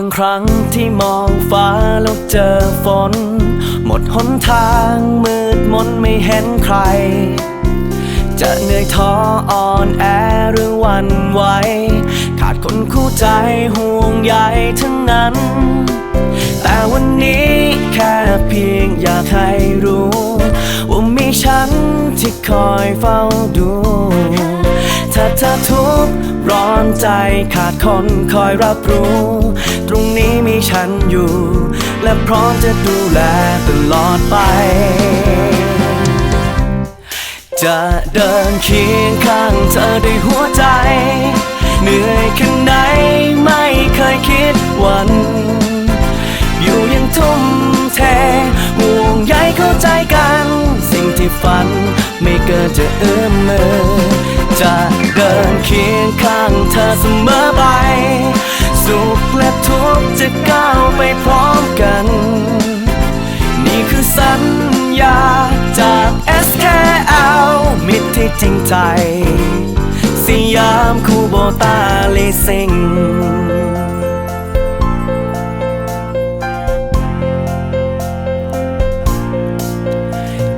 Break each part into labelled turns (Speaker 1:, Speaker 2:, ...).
Speaker 1: างครั้งที่มองฟ้าแล้วเจอฝน หมดหนทางมืดมนไม่เห็นใคร จะเหนื่อยท้ออ่อนแอหรือวันไหวขาดคนคู่ใจห่วงใยทั้งนั้น แต่วันนี้แค่เพียงอยากให้รู้ ว่ามีฉันที่คอยเฝ้าดู ถ้าเธอทุกร้อนใจขาดคนคอยรับรู้ ตรงนี้มีฉันอยู่ และพร้อมจะดูแลตลอดไป จะเดินเคียงข้างเธอด้วยหัวใจ เหนื่อยแค่ไหนไม่เคยคิดวัน อยู่ยังทุ่มเทห่วงใยเข้าใจกัน สิ่งที่ฝันไม่เกินจะเอื้อมมือ จะเดินเคียงข้างเธอเสมอไป สุขและทุกข์จะก้าวไปพร้อมกัน นี่คือสัญญาจาก SKL มิตรที่จริงใจ สยามคูโบตาเลซิง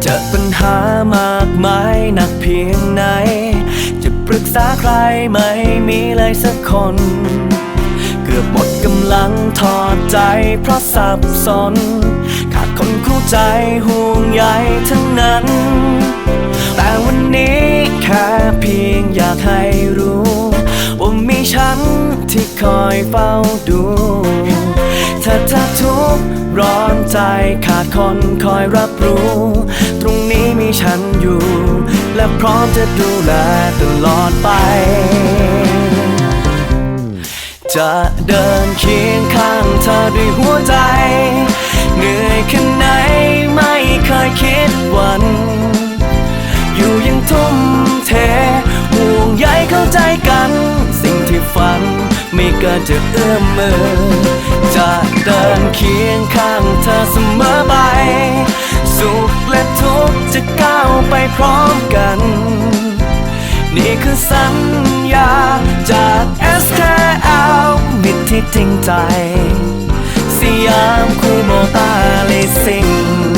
Speaker 1: จะปัญหามากมายหนักเพียงไหน ปรึกษาใครไม่มีเลยสักคน เกือบหมดกำลังถอดใจเพราะสับสน ขาดคนคู่ใจห่วงใยทั้งนั้น แต่วันนี้แค่เพียงอยากให้รู้ ว่ามีฉันที่คอยเฝ้าดูถ้าเธอทุกข์ร้อนใจขาดคนคอยรับรู้ ตรงนี้มีฉันอยู่ พร้อมจะดูแลตลอดไป จะเดินเคียงข้างเธอด้วยหัวใจ เหนื่อยแค่ไหนไม่เคยคิดวัน อยู่ยังทุ่มเท ห่วงใยเข้าใจกัน สิ่งที่ฝันไม่เกินจะเอื้อมมือ จะเดินเคียงข้างเธอเสมอไป พร้อมกัน นี่คือสัญญาจาก SKL มิตรที่จริงใจ สยามคูโบตาเลซิง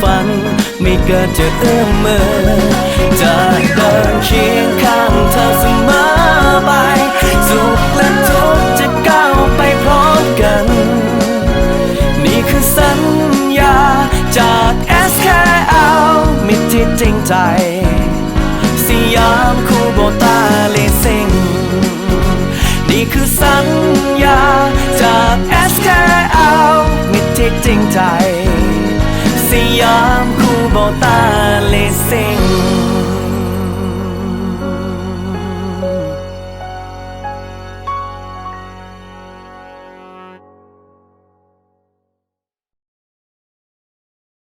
Speaker 1: ฝัน ไม่เกินจะเอื้อมมือจะเดินเคียงข้างเธอเสมอไป สุขและทุกข์จะก้าวไปพร้อมกัน นี่คือสัญญาจาก SKL มิตรที่จริงใจ ยามคู่บ่ตาเลเซ็ง